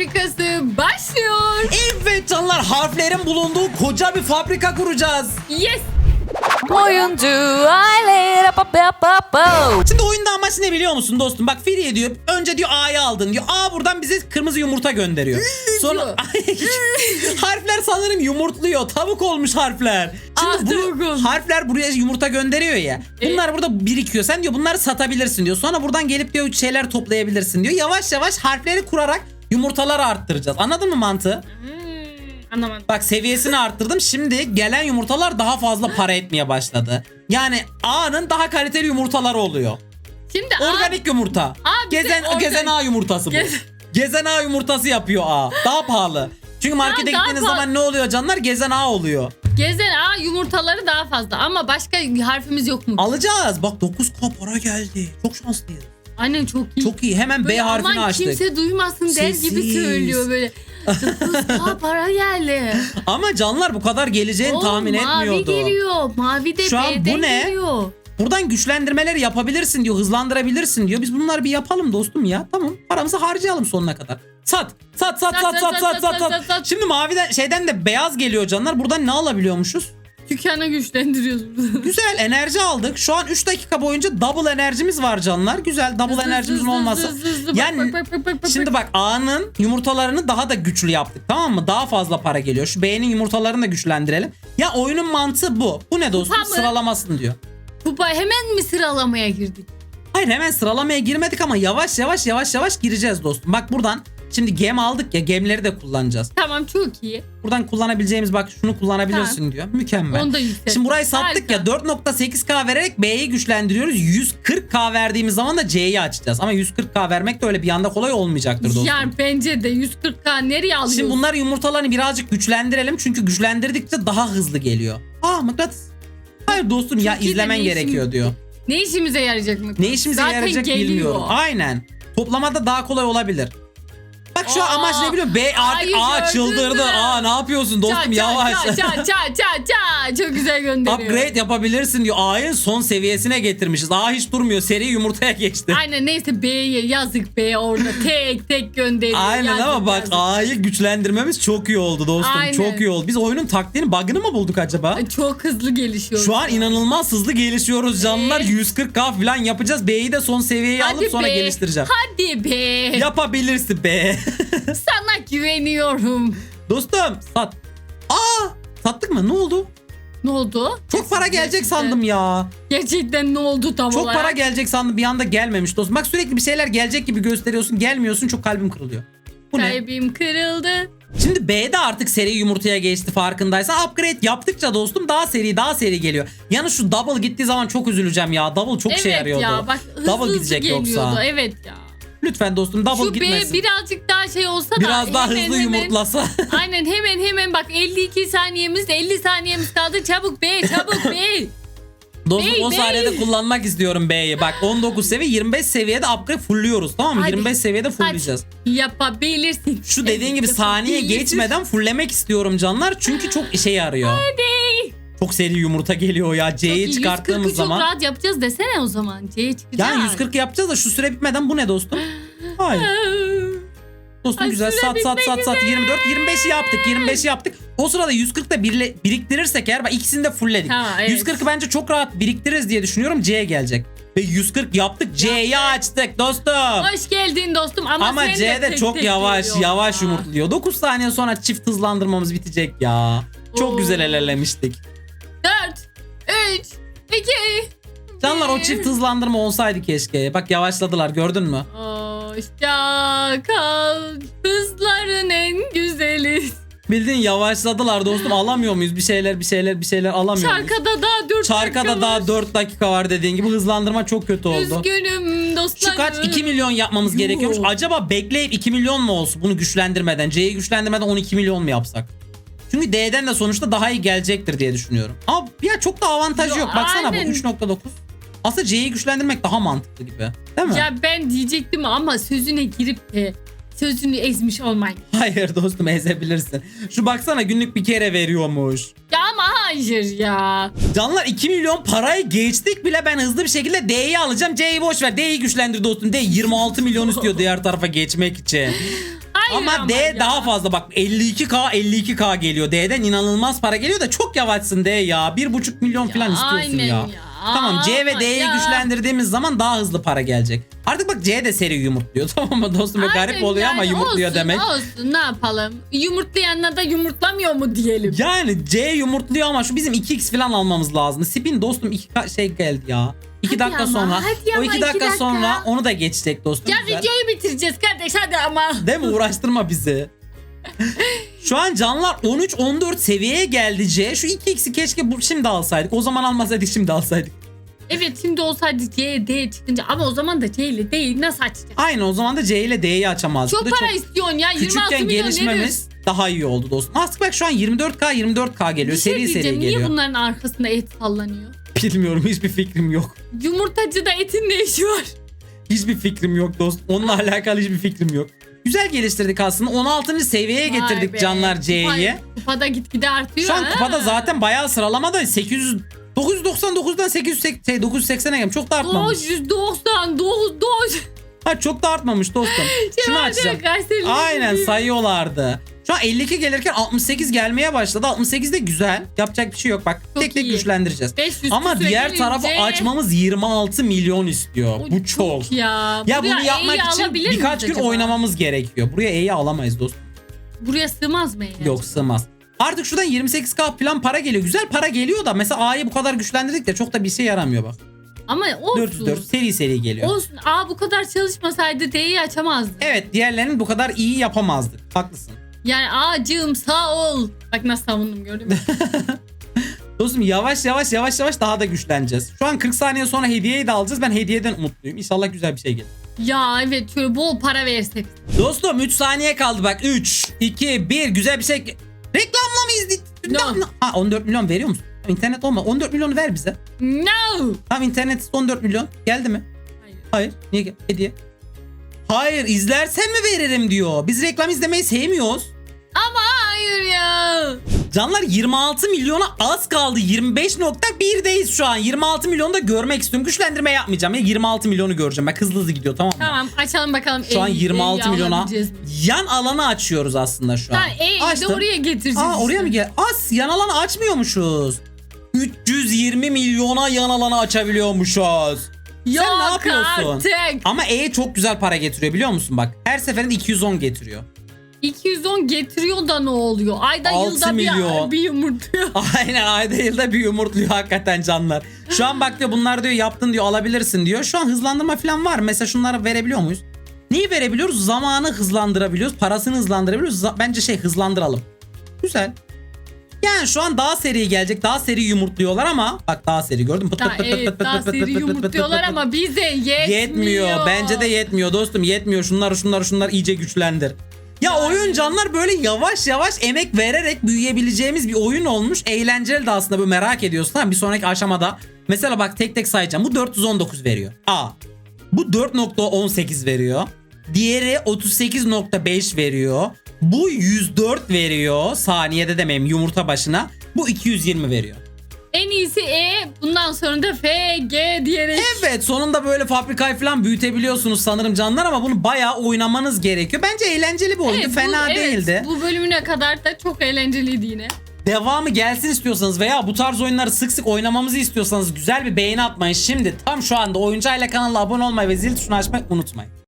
fabrikası başlıyor. Evet canlar harflerin bulunduğu koca bir fabrika kuracağız. Yes. Oyuncu aile. Şimdi oyunda amaç ne biliyor musun dostum? Bak Firiye diyor önce diyor A'yı aldın diyor. A buradan bize kırmızı yumurta gönderiyor. Sonra harfler sanırım yumurtluyor. Tavuk olmuş harfler. Ah, Şimdi tavuk bu harfler buraya yumurta gönderiyor ya. E? Bunlar burada birikiyor. Sen diyor bunları satabilirsin diyor. Sonra buradan gelip diyor şeyler toplayabilirsin diyor. Yavaş yavaş harfleri kurarak yumurtaları arttıracağız. Anladın mı mantığı? Hmm, anlamadım. Bak seviyesini arttırdım. Şimdi gelen yumurtalar daha fazla para etmeye başladı. Yani A'nın daha kaliteli yumurtaları oluyor. Şimdi Organik yumurta. Bize gezen organik- gezen A yumurtası bu. Gez- Gezen A yumurtası yapıyor A. Daha pahalı. Çünkü markete daha gittiğiniz pahalı. zaman ne oluyor canlar? Gezen A oluyor. gezen A yumurtaları daha fazla ama başka harfimiz yok mu? Alacağız. Bak 9K para geldi. Çok şanslıyız. Aynen çok iyi. Çok iyi. Hemen B Böyle harfini aman açtık. kimse duymasın der gibi Sessiz. söylüyor böyle. Aa para geldi. Ama canlar bu kadar geleceğini Oo, tahmin mavi etmiyordu. geliyor. Mavi de Şu an bu B'den ne? geliyor. Buradan güçlendirmeleri yapabilirsin diyor. Hızlandırabilirsin diyor. Biz bunları bir yapalım dostum ya. Tamam. Paramızı harcayalım sonuna kadar. Sat. Sat sat sat sat sat sat sat. sat. Şimdi maviden şeyden de beyaz geliyor canlar. Buradan ne alabiliyormuşuz? Dükkanı güçlendiriyoruz burada. Güzel enerji aldık. Şu an 3 dakika boyunca double enerjimiz var canlar. Güzel double enerjimizin olması. Yani Şimdi bak A'nın yumurtalarını daha da güçlü yaptık tamam mı? Daha fazla para geliyor. Şu B'nin yumurtalarını da güçlendirelim. Ya oyunun mantığı bu. Bu ne dostum? Mı? Sıralamasın diyor. Kupa hemen mi sıralamaya girdik? Hayır hemen sıralamaya girmedik ama yavaş yavaş yavaş yavaş gireceğiz dostum. Bak buradan şimdi gem aldık ya gemleri de kullanacağız. Tamam çok iyi. Buradan kullanabileceğimiz bak şunu kullanabilirsin diyor. Mükemmel. Onu da yükselt. Şimdi burayı sattık Harika. ya 4.8K vererek B'yi güçlendiriyoruz. 140K verdiğimiz zaman da C'yi açacağız. Ama 140K vermek de öyle bir anda kolay olmayacaktır dostum. Yani bence de 140k nereye alıyorsun? Şimdi bunlar yumurtalarını birazcık güçlendirelim. Çünkü güçlendirdikçe daha hızlı geliyor. Aa mıknatıs. Hayır dostum ya Türkiye'de izlemen ne işim- gerekiyor diyor. Ne işimize yarayacak mı? Ne işimize Zaten yarayacak geliyor. bilmiyorum. Aynen. Toplamada daha kolay olabilir. Şu an amaç ne biliyor musun? B artık ayı aa gördün çıldırdı. mü? Aa ne yapıyorsun dostum yavaş. Ça ça ça ça ça. Çok güzel gönderiyor. Upgrade yapabilirsin diyor. A'nın son seviyesine getirmişiz. A hiç durmuyor. Seri yumurtaya geçti. Aynen neyse B'ye yazık B orada tek tek gönderiyor. Aynen Yazık, ama bak yazık. A'yı güçlendirmemiz çok iyi oldu dostum. Aynen. Çok iyi oldu. Biz oyunun taktiğini bug'ını mı bulduk acaba? Çok hızlı gelişiyor. Şu an inanılmaz hızlı gelişiyoruz canlar. Ee? 140k falan yapacağız. B'yi de son seviyeye alıp sonra be. geliştireceğim. Hadi be. Yapabilirsin be. Sana güveniyorum. Dostum sat. Aa sattık mı? Ne oldu? Ne oldu? Çok para gelecek Gerçekten- sandım ya. Gerçekten ne oldu tam Çok olarak? para gelecek sandım bir anda gelmemiş dostum. Bak sürekli bir şeyler gelecek gibi gösteriyorsun. Gelmiyorsun çok kalbim kırılıyor. Bu ne? Kalbim kırıldı. Şimdi B'de artık seri yumurtaya geçti farkındaysan. Upgrade yaptıkça dostum daha seri daha seri geliyor. Yani şu double gittiği zaman çok üzüleceğim ya. Double çok evet şey yarıyordu. ya bak hızlı Double hızlı gidecek geliyordu. yoksa. Evet ya. Lütfen dostum double Şu B gitmesin. birazcık daha şey olsa da Biraz daha hemen, hızlı hemen- yumurtlasa. Aynen hemen hemen bak 52 saniyemiz 50 saniyemiz kaldı çabuk B çabuk B. Dostum Bey, o saniyede kullanmak istiyorum B'yi. Bak 19 seviye 25 seviyede upgrade fullüyoruz tamam mı? Hadi. 25 seviyede fullleyeceğiz. Yapabilirsin. Şu dediğin gibi saniye geçmeden fulllemek istiyorum canlar. Çünkü çok işe yarıyor. Hadi. Çok seri yumurta geliyor ya. C'yi çıkarttığımız 140'ı zaman. çok rahat yapacağız desene o zaman. C'ye çıkacağız. Yani 140 yapacağız da şu süre bitmeden bu ne dostum? Hayır. Dostum Ay, güzel süre sat sat bitmek sat sat 24 25'i yaptık 25'i yaptık. O sırada 140 da birle- biriktirirsek eğer bak ikisini de fullledik. Tamam, evet. 140'ı bence çok rahat biriktiririz diye düşünüyorum. C gelecek. Ve 140 yaptık. C'yi açtık dostum. Hoş geldin dostum ama, Ama sen de tek çok tek yavaş geliyor. yavaş yumurtluyor. 9 saniye sonra çift hızlandırmamız bitecek ya. Çok Oo. güzel ilerlemiştik. 4 3 2 Canlar o çift hızlandırma olsaydı keşke. Bak yavaşladılar gördün mü? Hoşça kal hızların en güzeli. Bildiğin yavaşladılar dostum. Alamıyor muyuz? Bir şeyler bir şeyler bir şeyler alamıyor muyuz? Çarkada daha 4 Çarkada daha 4 dakika var dediğin gibi hızlandırma çok kötü oldu. Üzgünüm dostlarım. Şu kaç 2 milyon yapmamız Yuh. gerekiyormuş. Acaba bekleyip 2 milyon mu olsun bunu güçlendirmeden? C'yi güçlendirmeden 12 milyon mu yapsak? Çünkü D'den de sonuçta daha iyi gelecektir diye düşünüyorum. Ama ya çok da avantajı Yo, yok. Baksana aynen. bu 3.9. Aslında C'yi güçlendirmek daha mantıklı gibi. Değil mi? Ya ben diyecektim ama sözüne girip de sözünü ezmiş olmayın. Hayır dostum ezebilirsin. Şu baksana günlük bir kere veriyormuş. Ya ama hayır ya. Canlar 2 milyon parayı geçtik bile ben hızlı bir şekilde D'yi alacağım. C'yi boş ver. D'yi güçlendir dostum. D 26 milyon istiyor diğer tarafa geçmek için. Ama ama D ya. daha fazla bak 52K 52K geliyor. D'den inanılmaz para geliyor da çok yavaşsın D ya. 1,5 milyon falan istiyorsun aynen ya. ya. Tamam C ve Ama D'yi ya. güçlendirdiğimiz zaman daha hızlı para gelecek. Artık bak C de seri yumurtluyor tamam mı dostum? Böyle garip Aynen oluyor ama yani. yumurtluyor olsun, demek. Olsun ne yapalım. Yumurtlayanla da yumurtlamıyor mu diyelim. Yani C yumurtluyor ama şu bizim 2x falan almamız lazım. Spin dostum 2 şey geldi ya. 2 Hadi dakika ama, sonra. hadi o ama 2 iki dakika, dakika. sonra onu da geçecek dostum. Ya Güzel. videoyu bitireceğiz kardeş hadi ama. Değil mi? Uğraştırma bizi. Şu an canlar 13-14 seviyeye geldi C. Şu 2x'i keşke bu, şimdi alsaydık. O zaman almasaydık şimdi alsaydık. Evet şimdi olsaydı C, D çıkınca ama o zaman da C ile D'yi nasıl açacağız? Aynı o zaman da C ile D'yi açamazdık. Çok Da para istiyorsun ya 26 Küçükken milyon gelişmemiz daha iyi oldu dostum. Aslında bak şu an 24K 24K geliyor. Bir şey seri seri diyeceğim geliyor. niye bunların arkasında et sallanıyor? Bilmiyorum hiçbir fikrim yok. Yumurtacıda etin ne işi var? Hiçbir fikrim yok dostum. Onunla alakalı hiçbir fikrim yok. Güzel geliştirdik aslında. 16. seviyeye Vay getirdik be. canlar C'yi. Kupa- Kupada gitgide artıyor. Şu an ha. kupada zaten bayağı sıralamada 800 999'dan 880 şey 980'e gelmiş. Çok da artmamış. 999 doz. Ha çok da artmamış dostum. Şunu açacağım. Aynen sayıyorlardı. Şu an 52 gelirken 68 gelmeye başladı. 68 de güzel. Yapacak bir şey yok. Bak Çok tek tek iyi. güçlendireceğiz. 500 Ama küsüre diğer gelince- tarafı açmamız 26 milyon istiyor. O Bu çok. Ya, Ya Buraya bunu yapmak E'yi için alabilir birkaç miyiz gün acaba? oynamamız gerekiyor. Buraya E'yi alamayız dostum. Buraya sığmaz mı eğer? Yok sığmaz. Artık şuradan 28k falan para geliyor. Güzel para geliyor da mesela A'yı bu kadar güçlendirdik de çok da bir şey yaramıyor bak. Ama olsun. 404 seri seri geliyor. Olsun. Aa bu kadar çalışmasaydı D'yi açamazdı. Evet diğerlerinin bu kadar iyi yapamazdık. Haklısın. Yani ağacığım sağ ol. Bak nasıl savundum gördün mü? Dostum yavaş yavaş yavaş yavaş daha da güçleneceğiz. Şu an 40 saniye sonra hediyeyi de alacağız. Ben hediyeden umutluyum. İnşallah güzel bir şey gelir. ya evet şöyle bol para versek. Dostum 3 saniye kaldı bak. 3, 2, 1 güzel bir şey. Reklamla mı izledik? No. Ha 14 milyon veriyor musun? İnternet olma. 14 milyonu ver bize. No. Tamam internet 14 milyon. Geldi mi? Hayır. Hayır. Niye gel- hediye? Hayır izlersen mi veririm diyor. Biz reklam izlemeyi sevmiyoruz. Hayır ya. Canlar 26 milyona az kaldı. 25.1'deyiz şu an. 26 milyonu da görmek istiyorum. Güçlendirme yapmayacağım. Ya 26 milyonu göreceğim. Bak hızlı hızlı gidiyor tamam mı? Tamam açalım bakalım. Şu an E'yi- 26 E'yi milyona alabileceğiz mi? yan alanı açıyoruz aslında şu an. Tamam de Açtım. oraya getireceğiz. Aa oraya mı gel? As yan alanı açmıyormuşuz. 320 milyona yan alanı açabiliyormuşuz. Yok Sen ne yapıyorsun? artık. Ama E çok güzel para getiriyor biliyor musun bak. Her seferinde 210 getiriyor. 210 getiriyor da ne oluyor? Ayda yılda milyon. bir, bir yumurtluyor. Aynen ayda yılda bir yumurtluyor hakikaten canlar. Şu an bak diyor bunlar diyor yaptın diyor alabilirsin diyor. Şu an hızlandırma falan var. Mesela şunları verebiliyor muyuz? Neyi verebiliyoruz? Zamanı hızlandırabiliyoruz. Parasını hızlandırabiliyoruz. Bence şey hızlandıralım. Güzel. Yani şu an daha seri gelecek. Daha seri yumurtluyorlar ama bak daha seri gördün mü? Pıt Daha, pıt pıt pıt evet, pıt daha pıt pıt seri pıt pıt pıt yumurtluyorlar pıt. ama bize yetmiyor. Yetmiyor. Bence de yetmiyor dostum. Yetmiyor. Şunları şunları şunları iyice güçlendir. Ya oyun canlar böyle yavaş yavaş emek vererek büyüyebileceğimiz bir oyun olmuş. Eğlenceli de aslında böyle merak ediyorsun. Tamam bir sonraki aşamada. Mesela bak tek tek sayacağım. Bu 419 veriyor. A. Bu 4.18 veriyor. Diğeri 38.5 veriyor. Bu 104 veriyor. Saniyede demeyeyim yumurta başına. Bu 220 veriyor. En iyisi E. Bundan sonra da F, G diyerek. Evet sonunda böyle fabrikayı falan büyütebiliyorsunuz sanırım canlar ama bunu bayağı oynamanız gerekiyor. Bence eğlenceli bir oyundu. Evet, bu- Fena evet, değildi. Bu bölümüne kadar da çok eğlenceliydi yine. Devamı gelsin istiyorsanız veya bu tarz oyunları sık sık oynamamızı istiyorsanız güzel bir beğeni atmayın. Şimdi tam şu anda Oyuncayla kanalına abone olmayı ve zil tuşunu açmayı unutmayın.